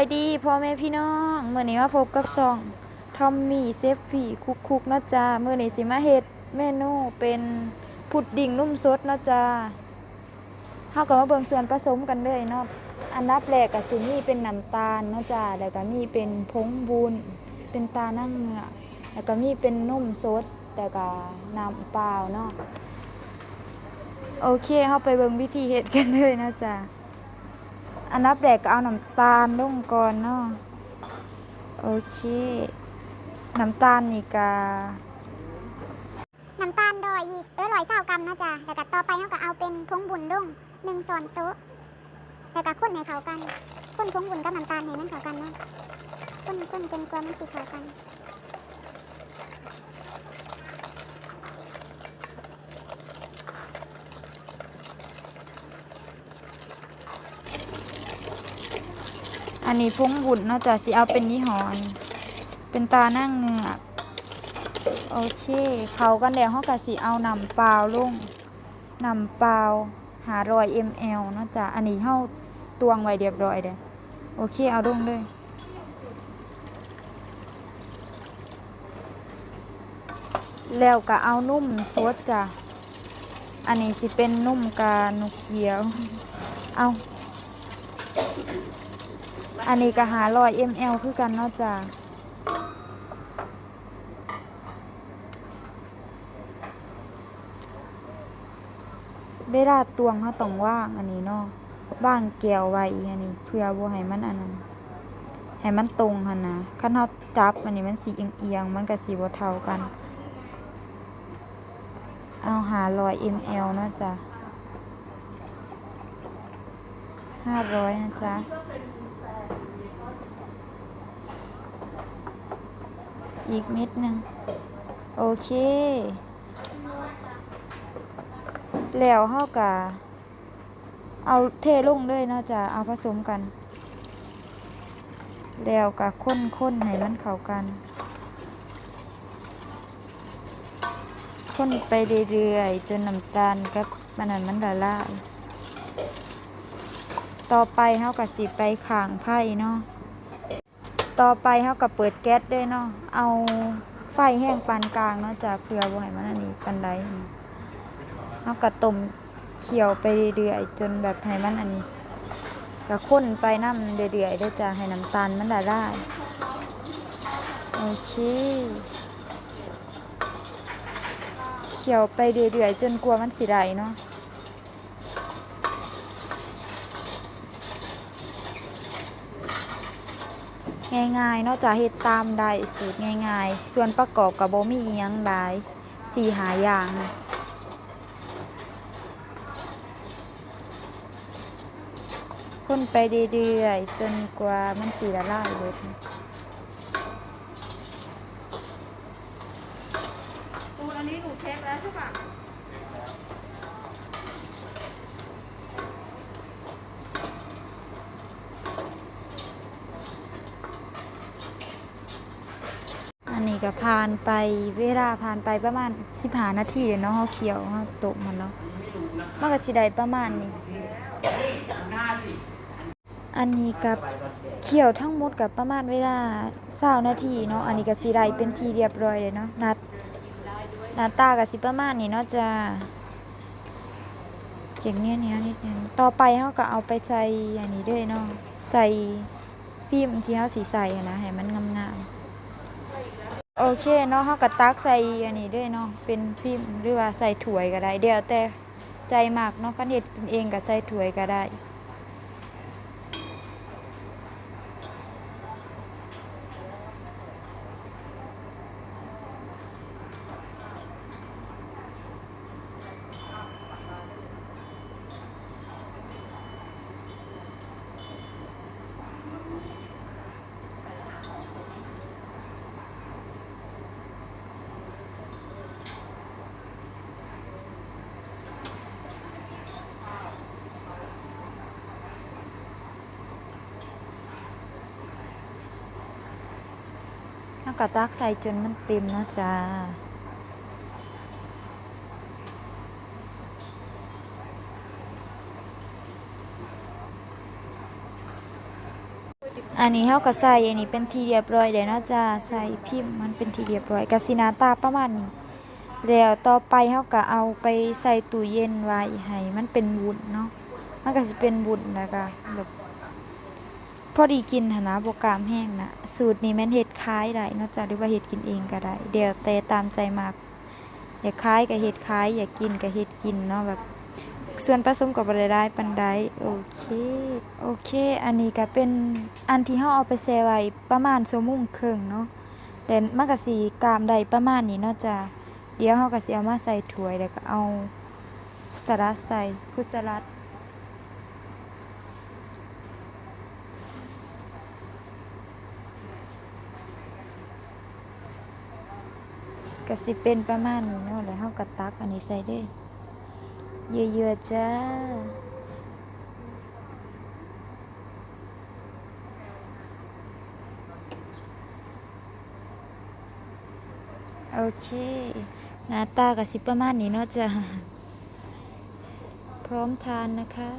ายดีพ่อแม่พี่น้องเมื่อนี้มาพบกับซองทอมมี่เซฟฟี่คุกคุกนะจ๊ะเมื่อนี้สิมาเฮ็ดเมนูเป็นพุดดิ้งนุ่มสดนะจ๊ะเฮาก็มาเบิ่งส่วนผสมกันเลยเนาะอันดับแรกก็สิมีเป็นน้ำตาลนะจ๊ะแล้วก็มีเป็นผงบุญเป็นตานั่งเงือแล้วก็มีเป็นนุ่มสดแล้วก็น้ำเปล่าเนาะโอเคเฮาไปเบิ่งวิธีเฮ็ดกันเลยนะจ๊ะ อันดับแรกก็เอาน้ำตาลลงก่อนเนาะโอเค น้ำตาลนี่กาน้ำตาลดอยยี่เออร้อยเศร้ากรัมนะจ๊ะแล้วก็ต่อไปเราก็เอาเป็นพงบุญลงหนึ่งส่วนโต๊ะแล้วก็คนให้เขากันคนพงบุญกับน้ำตาลให้มันเข้ากันเนาะคนคนจนกว่ามันสิเข้ากัน อันนี้พุงบุญนาะจ้ะสิเอาเป็นยี่ห้อน เป็นตานั่งเงือกโอเคเขากันแล้วเขาก็สิเอานำเปล่าลุ่งนำเปล่าหารอย ml เนาะจ้ะอันนี้เฮาตวงไว้เรียบร้อยเด้อโอเคเอาลุ่งเลยแล้วก็เอานุ่มสดจ้ะ อันนี้สิเป็นนุ่มกานุกเขียว เอา อันนี้ก็หาร้อย ml คือกันเนาะจ้ะเวลาตวงเขาต้องว่างอันนี้เนาะว่างแก้วไว้อันนี้ เพื่อบ่ให้มันอันนั้นให้มันตรงหั่นนะคันเฮาจับอันนี้มันสิเอียงๆมันก็สิบ่เท่ากัน เอาหาร้อย ml เนาะจ้ะห้าร้อยนะจ๊ะ อีกนิดนึง โอเค แล้วเฮากะเอาเทลงเลยเนาะจ้ะเอาผสมกัน แล้วกะข้นๆให้มันเข้ากันข้นไปเรื่อยๆจนน้ำตาลกับมันนั้นมันละลาย ต่อไปเฮากะสิไปข้างไผ่เนาะ ต่อไปเฮาก็เปิดแก๊สด้วยเนาะ เอาไฟแห้งปานกลางเนาะจ้ะเพื่อบ่ให้มันอันนี้ปานใดเฮาก็ต้มเคี่ยวไปเรื่อยๆจนแบบให้มันอันนี้ก็ข้นไปน้ำเรื่อยๆเด้จ้ะให้น้ำตาลมันละลายโอเคเคี่ยวไปเรื่อยๆจนกลัวมันสิได้เนาะ ง่ายๆ นอกจากเฮ็ดตามได้สูตรง่ายๆ ส่วนประกอบกับบ่มีอิหยังหลายสี่หาอย่างคนไปเรื่อยๆจนกว่ามันสีละลายเบิดตูอันนี้หนูเช็คแล้วใช่ปะ ก็ผ่านไปเวลาผ่านไปประมาณ15นาทีเนาะเฮาเคี่ยวเฮาตกมันเนาะมันก็สิได้ประมาณนี้อันนี้กับเคี่ยวทั้งหมดกับประมาณเวลา20นาทีเนาะอันนี้ก็สิได้เป็นทีเรียบร้อยเลยเนาะนัดหน้าตาก็สิประมาณนี้เนาะจ้าเจียงเนี้ยเนี้ยนิดนึงต่อไปเฮาก็เอาไปใส่อันนี้ด้วยเนาะใส่ฟิล์มที่เฮาสิใส่อะนะให้มันงามๆ โอเคเนาะเฮาก็ตักใส่อันนี้ด้วยเนาะเป็นฟิล์มหรือว่าใส่ถ้วยก็ได้เดี๋ยวแต่ใจมากเนาะกันเฮ็ดกินเองก็ใส่ถ้วยก็ได้ ก็ตักใส่จนมันเต็มนะจ๊ะอันนี้เฮาก็ใส่อันนี้เป็นทีเรียบร้อยเดี๋ยวนาะจ้าใส่พิมพ์มันเป็นทีเรียบร้อยก็สินาตาประมาณนี้แล้วต่อไปเฮาก็เอาไปใส่ตู้เย็นไว้ให้มันเป็นวุ้นเนาะมันก็สิเป็นวุ้นแล้วก็แบบ อดีกินหนะบ่กล้ามแห้งนะสูตรนี้แม่นเฮ็ดขายได้นาะจ้ะหรือว่าเฮ็ดกินเองก็ได้เดี๋ยวแต่ตามใจมากอยากขายก็เฮ็ดขาย อยากกินก็เฮ็ดกินเนาะแบบส่วนผสมก็บ่ได้ได้ปานใดโอเคโอเค อันนี้ก็เป็นอันที่เฮาเอาไปแช่ไว้ประมาณชั่วโมงครึ่งเนาะแต่มันก็สิกามได้ประมาณนี้เนาะจ้ะเดี๋ยวเราก็สิเอามาใส่ถ้วยแล้วก็เอาสลัดใส่พุสลัด ก็สิเป็นประมาณนี้เนาะแล้วเราก็ตักอันนี้ใส่เลยเยอะๆจ้าโอเค หน้าตาก็สิประมาณนี้เนาะจ้ะ พร้อมทานนะคะ